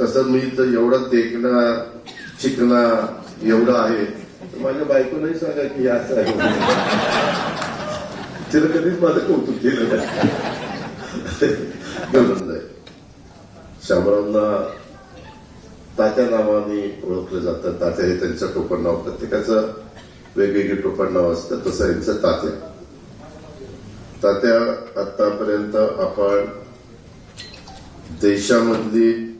तसं मी तर एवढं देखणा शिकणा एवढं आहे. माझ्या बायको नाही सांगा की असं आहे. तिनं कधीच माझं कौतुक केलं नाही. शामरावना तात्या नावाने ओळखलं जातं. तात्या हे त्यांचं टोपण नाव प्रत्येकाचं वेगवेगळे टोपण नाव असतं. तसं यांचं तात्या. तात्या आतापर्यंत आपण देशामधली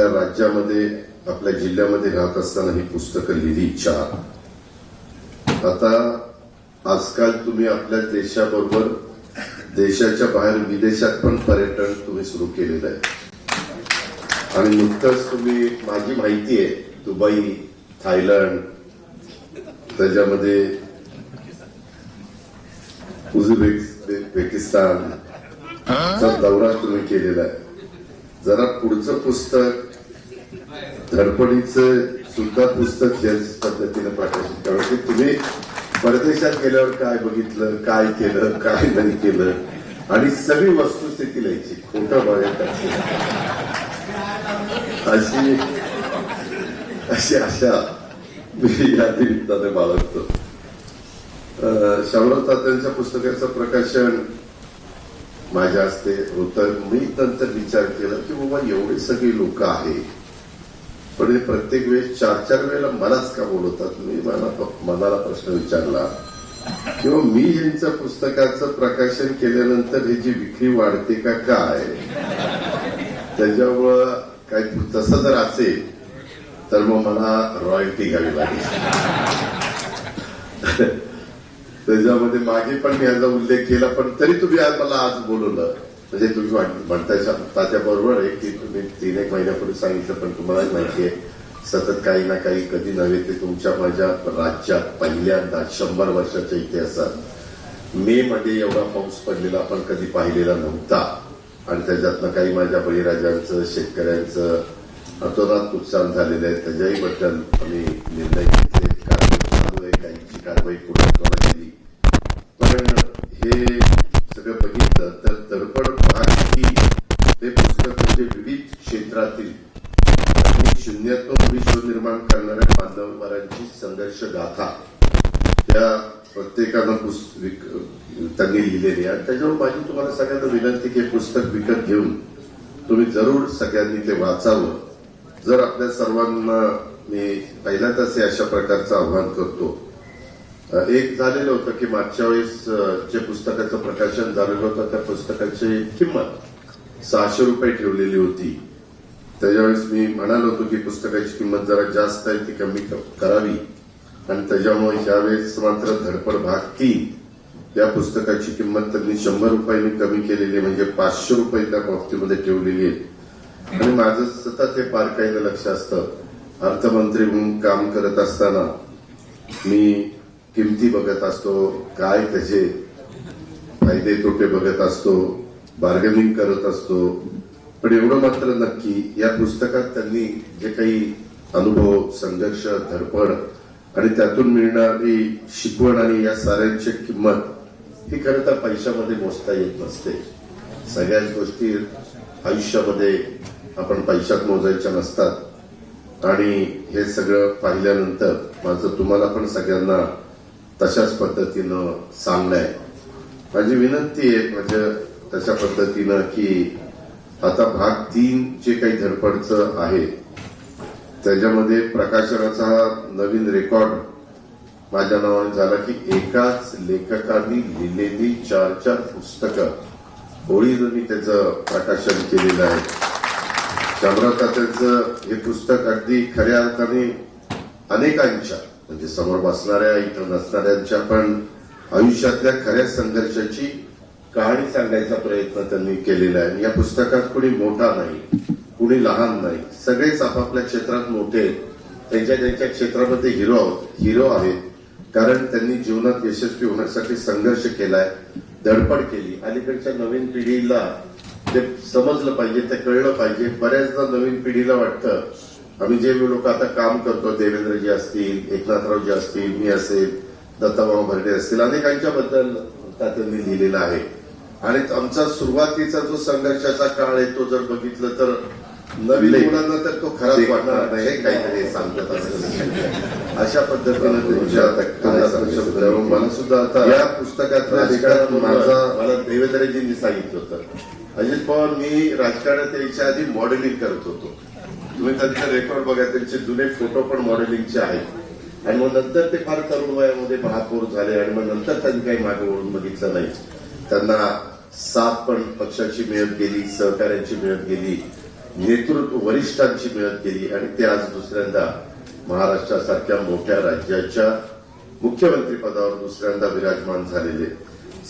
आपल्या राज्यामध्ये आपल्या जिल्ह्यामध्ये राहत असताना ही पुस्तकं लिहिली. चार. आता आजकाल तुम्ही आपल्या देशाबरोबर देशाच्या बाहेर विदेशात पण पर्यटन तुम्ही सुरू केलेलं आहे. आणि नुकतंच तुम्ही माझी माहिती आहे दुबई थायलंड त्याच्यामध्ये उझबेकिस्तान दौरा तुम्ही केलेला आहे. जरा पुढचं पुस्तक धडपडीचं सुद्धा पुस्तक याच पद्धतीने प्रकाशित करावं. की तुम्ही परदेशात गेल्यावर काय बघितलं काय केलं काय नाही केलं? आणि सगळी वस्तुस्थिती लिहायची. खोटं बघायचं अशी अशी आशा मी या निमित्ताने बाळगतो. अं, शामराव तात्यांच्या पुस्तकाचं प्रकाशन माझ्या हस्ते होतं. मी नंतर विचार केला की बाबा एवढे सगळी लोक आहेत. पण हे प्रत्येक वेळेस चार चार वेळेला मलाच का बोलवतात? मी मला मनाला प्रश्न विचारला. किंवा मी यांच्या पुस्तकाचं प्रकाशन केल्यानंतर हे जी विक्री वाढते का काय? त्याच्यामुळं काय तसं जर असेल तर मग मला रॉयल्टी घ्यावी लागेल. त्याच्यामध्ये मागे पण मी याचा उल्लेख केला पण तरी तुम्ही आज मला आज बोलवलं. म्हणजे तुम्ही म्हण- म्हणताय तात्या बरोबर आहे की तुम्ही तीन एक महिन्यापूर्वी सांगितलं पण तुम्हालाही माहिती आहे सतत काही ना काही कधी नव्हे ते तुमच्या माझ्या राज्यात पहिल्यांदा शंभर वर्षाच्या इतिहासात. मे मध्ये एवढा पाऊस पडलेला आपण कधी पाहिलेला नव्हता. आणि त्याच्यातनं काही माझ्या बळीराजांचं शेतकऱ्यांचं अतोनात नुकसान झालेलं आहे. त्याच्याही बद्दल आम्ही निर्णय घेतले कारवाई चालू आहे काहींची कारवाई पुढे केली पण हे सगळं बघितलं तर दडपड भाग ही हे पुस्तक म्हणजे विविध क्षेत्रातील आणि शून्यातून विश्व निर्माण करणाऱ्या मानवरांची संघर्ष गाथा त्या प्रत्येकानं पुस्त- विक- त्यांनी लिहिलेली आहे आणि माझी तुम्हाला सगळ्यांना विनंती की हे पुस्तक विकत घेऊन तुम्ही जरूर सगळ्यांनी ते वाचावं. जर आपल्या सर्वांना मी पहिल्यांदाच हे अशा प्रकारचं आव्हान करतो. एक झालेलं होतं की मागच्या वेळेस जे पुस्तकाचं प्रकाशन झालेलं होतं त्या पुस्तकाची किंमत सहाशे रुपये ठेवलेली होती. त्याच्यावेळेस मी म्हणालो होतो की पुस्तकाची किंमत जरा जास्त आहे ती कमी करावी. आणि त्याच्यामुळे यावेळेस मात्र धडपड भाग तीन या पुस्तकाची किंमत त्यांनी शंभर रुपयांनी कमी केलेली आहे म्हणजे पाचशे रुपये त्या बाबतीमध्ये ठेवलेली आहे. आणि माझं सतत हे बारकाईनं लक्ष असतं. अर्थमंत्री म्हणून काम करत असताना मी किमती बघत असतो काय त्याचे फायदे तोटे बघत असतो बार्गेनिंग करत असतो. पण एवढं मात्र नक्की या पुस्तकात त्यांनी जे काही अनुभव संघर्ष धडपड आणि त्यातून मिळणारी शिकवण आणि या साऱ्यांची किंमत ती खरं तर पैशामध्ये मोजता येत नसते. सगळ्याच गोष्टी आयुष्यामध्ये आपण पैशात मोजायच्या नसतात. आणि हे सगळं पाहिल्यानंतर माझं तुम्हाला पण सगळ्यांना तशाच पद्धतीनं सांगणं माझी विनंती आहे म्हणजे तशा पद्धतीनं की आता भाग तीन जे काही धडपडचं आहे त्याच्यामध्ये प्रकाशनाचा हा नवीन रेकॉर्ड माझ्या नावाने झाला की एकाच लेखकांनी लिहिलेली चार चार पुस्तकं. होळीनं मी त्याचं प्रकाशन केलेलं आहे. शामराव हे पुस्तक अगदी खऱ्या अर्थाने अनेकांच्या म्हणजे समोर बसणाऱ्या इथं नसणाऱ्यांच्या पण आयुष्यातल्या खऱ्या संघर्षाची कहाणी सांगायचा प्रयत्न त्यांनी केलेला आहे. या पुस्तकात कुणी मोठा नाही कुणी लहान नाही. सगळेच आपापल्या क्षेत्रात मोठे त्यांच्या त्यांच्या क्षेत्रामध्ये हिरो आहोत हिरो आहेत. कारण त्यांनी जीवनात यशस्वी होण्यासाठी संघर्ष केलाय धडपड केली. अलीकडच्या नवीन पिढीला ते समजलं पाहिजे ते कळलं पाहिजे. बऱ्याचदा नवीन पिढीला वाटतं आम्ही जे लोक आता काम करतो देवेंद्रजी असतील एकनाथरावजी असतील मी असेल दत्ताभाऊ भरडे असतील अनेकांच्या बद्दल त्यांनी लिहिलेलं आहे. आणि आमचा सुरुवातीचा जो संघर्षाचा काळ आहे तो जर बघितलं तर नवीन. मुलांना तर तो खराच वाटणार नाही हे काहीतरी सांगतात असं. अशा पद्धतीनं मला सुद्धा आता या पुस्तकात राजकारण माझा मला देवेंद्रजींनी सांगितलं होतं. अजित पवार मी राजकारणात यायच्या आधी मॉडेलिंग करत होतो. तुम्ही त्यांचे रेकॉर्ड बघा त्यांचे जुने फोटो पण मॉडेलिंगचे आहेत. आणि मग नंतर ते फार तरुण वयामध्ये महापौर झाले आणि मग नंतर त्यांनी काही मागे वळून बघितलं नाही. त्यांना साथ पण पक्षाची मिळत गेली सहकार्यांची मिळत गेली नेतृत्व वरिष्ठांची मिळत गेली आणि ते आज दुसऱ्यांदा महाराष्ट्रासारख्या मोठ्या राज्याच्या मुख्यमंत्री पदावर दुसऱ्यांदा विराजमान झालेले.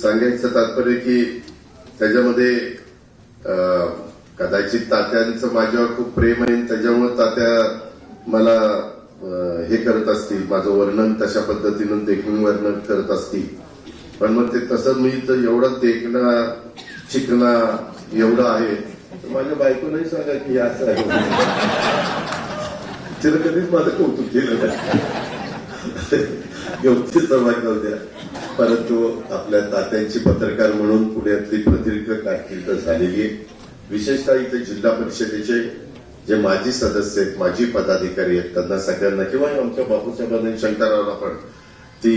सांगायचं तात्पर्य की त्याच्यामध्ये कदाचित तात्यांचं माझ्यावर खूप प्रेम आहे त्याच्यामुळे तात्या मला हे करत असतील. माझं वर्णन तशा पद्धतीनं देखील वर्णन करत असतील. पण मग ते तसं मी तर एवढं देखणं शिकणं एवढं आहे. तर माझ्या बायकोलाही सांगा की असं आहे तिनं कधीच माझं कौतुक केलं नाही गमतीचा नव्हत्या परंतु आपल्या तात्यांची पत्रकार म्हणून पुण्यातली प्रदीर्घ कारकिर्द झालेली आहे विशेषतः इथे जिल्हा परिषदेचे जे माजी सदस्य आहेत माजी पदाधिकारी आहेत त्यांना सगळ्यांना किंवा आमच्या बापूसाहेबांनी शंकररावला पण ती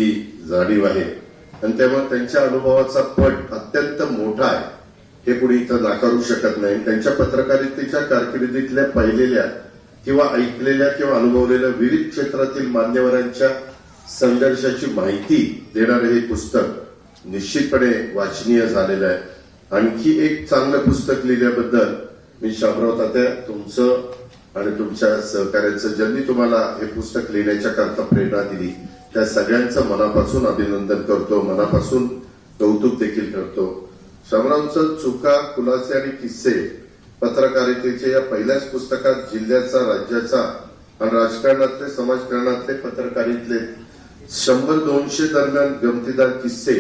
जाणीव आहे आणि तेव्हा त्यांच्या अनुभवाचा पट अत्यंत मोठा आहे हे कुणी इथं नाकारू शकत नाही त्यांच्या पत्रकारितेच्या कारकिर्दीतल्या पाहिलेल्या किंवा ऐकलेल्या किंवा अनुभवलेल्या विविध क्षेत्रातील मान्यवरांच्या संघर्षाची माहिती देणारं हे पुस्तक निश्चितपणे वाचनीय झालेलं आहे. आणखी एक चांगलं पुस्तक लिहिल्याबद्दल मी शामराव तात्या तुमचं आणि तुमच्या सहकार्याचं ज्यांनी तुम्हाला हे पुस्तक लिहिण्याच्या करता प्रेरणा दिली त्या सगळ्यांचं मनापासून अभिनंदन करतो मनापासून कौतुक देखील करतो. शामरावचं चुका खुलासे आणि किस्से पत्रकारितेच्या या पहिल्याच पुस्तकात जिल्ह्याचा राज्याचा आणि राजकारणातले समाजकारणातले पत्रकारितले शंभर दोनशे दरम्यान गमतीदार किस्से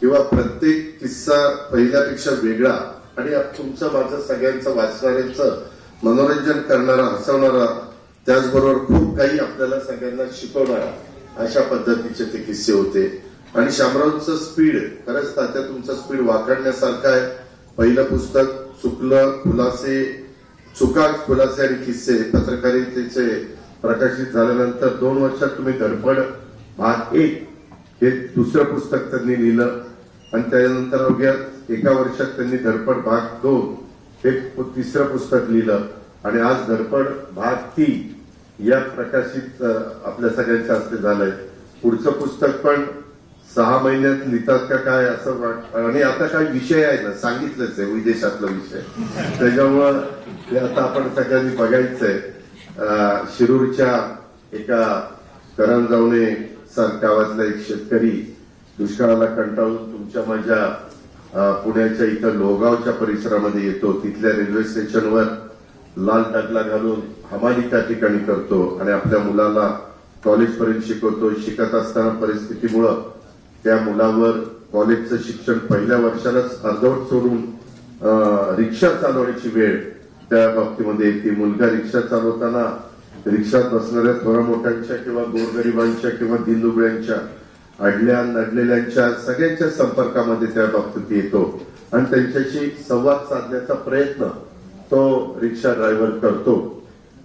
किंवा प्रत्येक किस्सा पहिल्यापेक्षा वेगळा आणि तुमचं माझं सगळ्यांचं वाचणाऱ्यांचं मनोरंजन करणारा हसवणारा त्याचबरोबर खूप काही आपल्याला सगळ्यांना शिकवणारा अशा पद्धतीचे ते किस्से होते. आणि शामरावचं स्पीड खरंच तात्या तुमचं स्पीड वाकडण्यासारखं आहे. पहिलं पुस्तक चुकलं खुलासे चुका खुलासे आणि किस्से पत्रकारितेचे प्रकाशित झाल्यानंतर दोन वर्षात तुम्ही धडपड भाग एक हे दुसरं पुस्तक त्यांनी लिहिलं आणि त्यानंतर अवघ्या एका वर्षात त्यांनी धडपड भाग दोन हे तिसरं पुस्तक लिहिलं. आणि आज धडपड भाग तीन या प्रकाशित आपल्या सगळ्यांच्या हस्ते झालंय. पुढचं पुस्तक पण सहा महिन्यात लिहितात का काय असं वाट आणि आता काय विषय आहे ना सांगितलंच आहे विदेशातला विषय. त्याच्यामुळं ते आता आपण सगळ्यांनी बघायचंय. शिरूरच्या एका करंजावणे सर गावातला एक शेतकरी दुष्काळाला कंटाळून तुमच्या माझ्या पुण्याच्या इथं लोगावच्या परिसरामध्ये येतो. तिथल्या रेल्वे स्टेशनवर लाल टकला घालून हमाली त्या ठिकाणी करतो आणि आपल्या मुलाला कॉलेजपर्यंत शिकवतो. शिकत असताना परिस्थितीमुळं त्या मुलावर कॉलेजचं शिक्षण पहिल्या वर्षालाच अर्धवट सोडून रिक्षा चालवण्याची वेळ त्या बाबतीमध्ये येते. मुलगा रिक्षा चालवताना रिक्षात बसणाऱ्या थोड्या मोठ्यांच्या किंवा गोरगरिबांच्या किंवा दिनदुबळ्यांच्या अडल्या नडलेल्यांच्या सगळ्यांच्या संपर्कामध्ये त्या बाबतीत येतो. आणि त्यांच्याशी संवाद साधण्याचा प्रयत्न तो रिक्षा ड्रायव्हर करतो.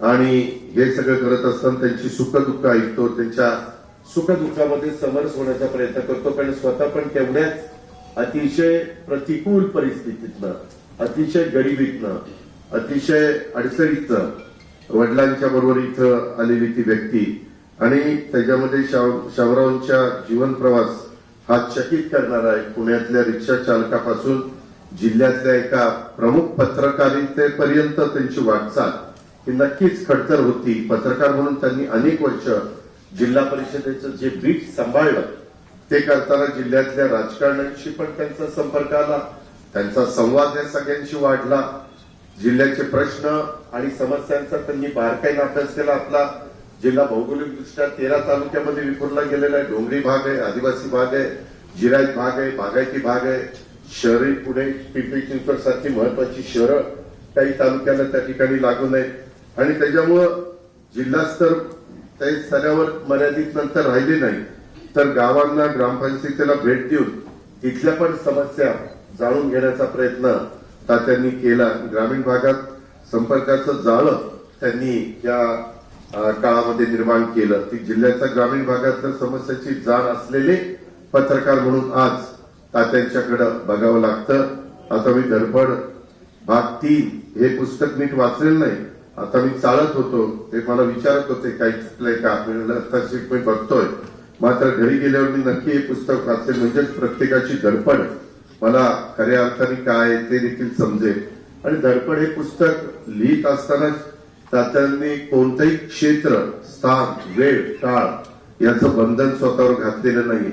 आणि हे सगळं करत असताना त्यांची सुखदुःख ऐकतो. त्यांच्या सुखदुःखामध्ये समरस होण्याचा प्रयत्न करतो पण स्वतः पण तेवढ्याच अतिशय प्रतिकूल परिस्थितीतनं अतिशय गरिबीतनं अतिशय अडचणीतनं वडिलांच्या बरोबर इथं आलेली ती व्यक्ती आणि त्याच्यामध्ये शावरावांच्या जीवन प्रवास हा चकित करणारा आहे पुण्यातल्या रिक्षा चालकापासून जिल्ह्यातल्या एका प्रमुख पत्रकारितेपर्यंत त्यांची वाटचाल ही नक्कीच खडतर होती. पत्रकार म्हणून त्यांनी अनेक वर्ष जिल्हा परिषदेचं जे बीट सांभाळलं ते करताना जिल्ह्यातल्या राजकारण्यांशी पण त्यांचा संपर्क आला. त्यांचा संवाद या सगळ्यांशी वाढला. जिल्ह्याचे प्रश्न आणि समस्यांचा त्यांनी बारकाईने अभ्यास केला. आपला जिल्हा भौगोलिकदृष्ट्या तेरा तालुक्यामध्ये विखुरला गेलेला आहे. डोंगरी भाग आहे आदिवासी भाग आहे जिरायत भाग आहे बागायती भाग आहे. शहरी पुणे पिंपरी चिंचवड सारखी महत्वाची शहरं काही तालुक्याला त्या ठिकाणी लागू नयेत. आणि त्याच्यामुळं जिल्हास्तर त्या स्तरावर मर्यादित नंतर राहिले नाही. तर गावांना ग्रामपंचायतीला भेट देऊन तिथल्या पण समस्या जाणून घेण्याचा प्रयत्न तात्यांनी केला. ग्रामीण भागात संपर्काचं जाळं त्यांनी या काळामध्ये निर्माण केलं. ती जिल्ह्याच्या ग्रामीण भागातल्या समस्याची जाण असलेले पत्रकार म्हणून आज तात्यांच्याकडं बघावं लागतं. आता मी धडपड भाग तीन हे पुस्तक नीट वाचलेलं नाही. आता मी चालत होतो ते मला विचारत होते काही चुकलंय का? मी मी बघतोय. मात्र घरी गेल्यावर मी नक्की हे पुस्तक वाचेल म्हणजेच प्रत्येकाची दडपण. मला खऱ्या अर्थाने काय आहे ते देखील समजेल. आणि दडपण हे पुस्तक लिहित असताना तात्यांनी कोणतंही क्षेत्र स्थान वेळ काळ याचं बंधन स्वतःवर घातलेलं नाही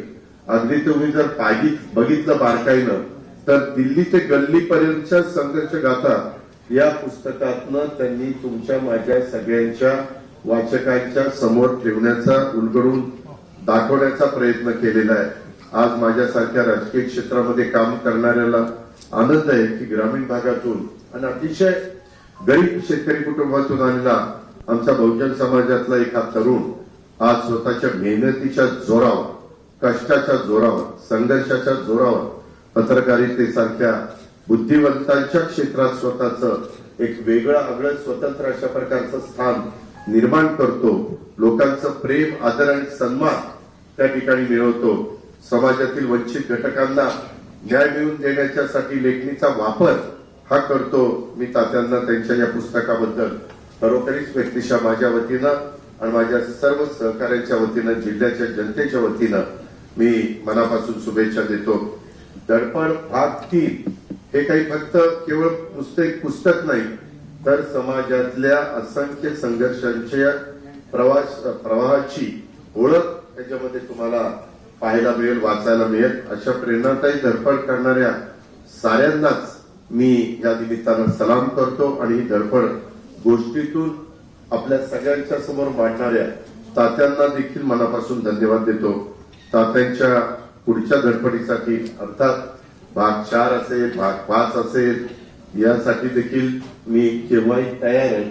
अगदी तुम्ही जर पाहिली बघितलं बारकाईनं तर दिल्ली ते गल्लीपर्यंतच्या संघर्ष गाथा या पुस्तकातनं त्यांनी तुमच्या माझ्या सगळ्यांच्या वाचकांच्या समोर ठेवण्याचा उलगडून दाखवण्याचा प्रयत्न केलेला आहे. आज माझ्यासारख्या राजकीय क्षेत्रामध्ये काम करणाऱ्याला आनंद आहे की ग्रामीण भागातून आणि अतिशय गरीब शेतकरी कुटुंबातून आलेला आमचा बहुजन समाजातला एका तरुण आज स्वतःच्या मेहनतीच्या जोरावर कष्टाच्या जोरावर संघर्षाच्या जोरावर पत्रकारितेसारख्या बुद्धिवंतांच्या क्षेत्रात स्वतःच एक वेगळं आगळं स्वतंत्र अशा प्रकारचं स्थान निर्माण करतो. लोकांचं प्रेम आदर आणि सन्मान त्या ठिकाणी मिळवतो. समाजातील वंचित घटकांना न्याय मिळवून देण्याच्यासाठी लेखणीचा वापर हा करतो. मी तात्यांना त्यांच्या या पुस्तकाबद्दल खरोखरीच व्यक्तिशा माझ्या वतीनं आणि माझ्या सर्व सहकाऱ्यांच्या वतीनं जिल्ह्याच्या जनतेच्या वतीनं मी मनापासून शुभेच्छा देतो. दडपण भाग तीन. हे काही फक्त केवळ पुस्तक पुस्तक नाही तर समाजातल्या असंख्य संघर्षांच्या प्रवास प्रवाहाची ओळख त्याच्यामध्ये तुम्हाला पाहायला मिळेल वाचायला मिळेल. अशा प्रेरणादायी धडपड करणाऱ्या साऱ्यांनाच मी या निमित्तानं सलाम करतो आणि ही धडपड गोष्टीतून आपल्या सगळ्यांच्या समोर मांडणाऱ्या तात्यांना देखील मनापासून धन्यवाद देतो. तात्यांच्या पुढच्या धडपडीसाठी अर्थात भाग चार असेल भाग पाच असेल यासाठी देखील मी केव्हाही तयार आहे.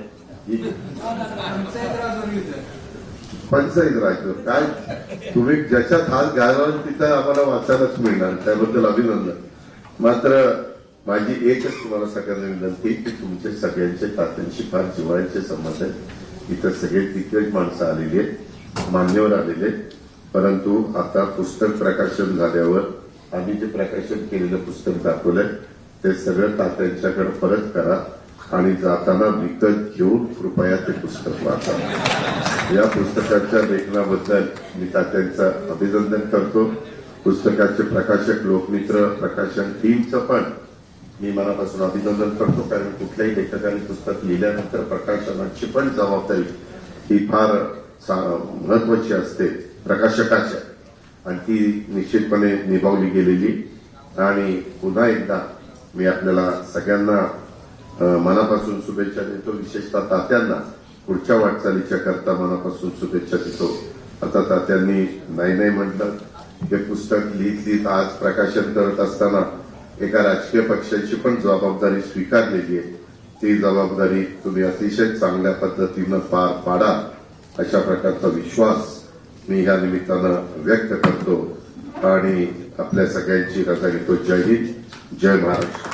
पंचायत राज काय? तुम्ही ज्याच्यात हात घालाल तिथं आम्हाला वाचायलाच मिळणार त्याबद्दल अभिनंदन. मात्र माझी एकच तुम्हाला सगळ्यांना विनंती की तुमचे सगळ्यांचे तात्यांशी फार जिव्हाळ्याचे संबंध आहेत. इथं सगळे दिग्गज माणसं आलेली आहेत मान्यवर आलेले आहेत. परंतु आता पुस्तक प्रकाशन झाल्यावर आम्ही जे प्रकाशन केलेलं पुस्तक दाखवलंय ते सगळं तात्यांच्याकडे परत करा आणि जाताना विकत घेऊन कृपया ते पुस्तक वाचा. या पुस्तकाच्या लेखनाबद्दल मी तात्यांचं अभिनंदन करतो. पुस्तकाचे प्रकाशक लोकमित्र प्रकाशन टीमचं पण मी मनापासून अभिनंदन करतो. कारण कुठल्याही लेखकाने पुस्तक लिहिल्यानंतर प्रकाशनाची पण जबाबदारी ही फार सा- महत्वाची असते. प्रकाशकाच्या आणि ती निश्चितपणे निभावली गेलेली. आणि पुन्हा एकदा मी आपल्याला सगळ्यांना मनापासून शुभेच्छा देतो. विशेषतः तात्यांना पुढच्या वाटचालीच्या करता मनापासून शुभेच्छा देतो. आता तात्यांनी नाही नाही म्हटलं हे पुस्तक लिहित लिहित आज प्रकाशन करत असताना एका राजकीय पक्षाची पण जबाबदारी स्वीकारलेली आहे. ती जबाबदारी तुम्ही अतिशय चांगल्या पद्धतीनं पार पाडा अशा प्रकारचा विश्वास मी ह्या निमित्तानं व्यक्त करतो आणि आपल्या सगळ्यांची रजा घेतो जय हिंद जय महाराष्ट्र.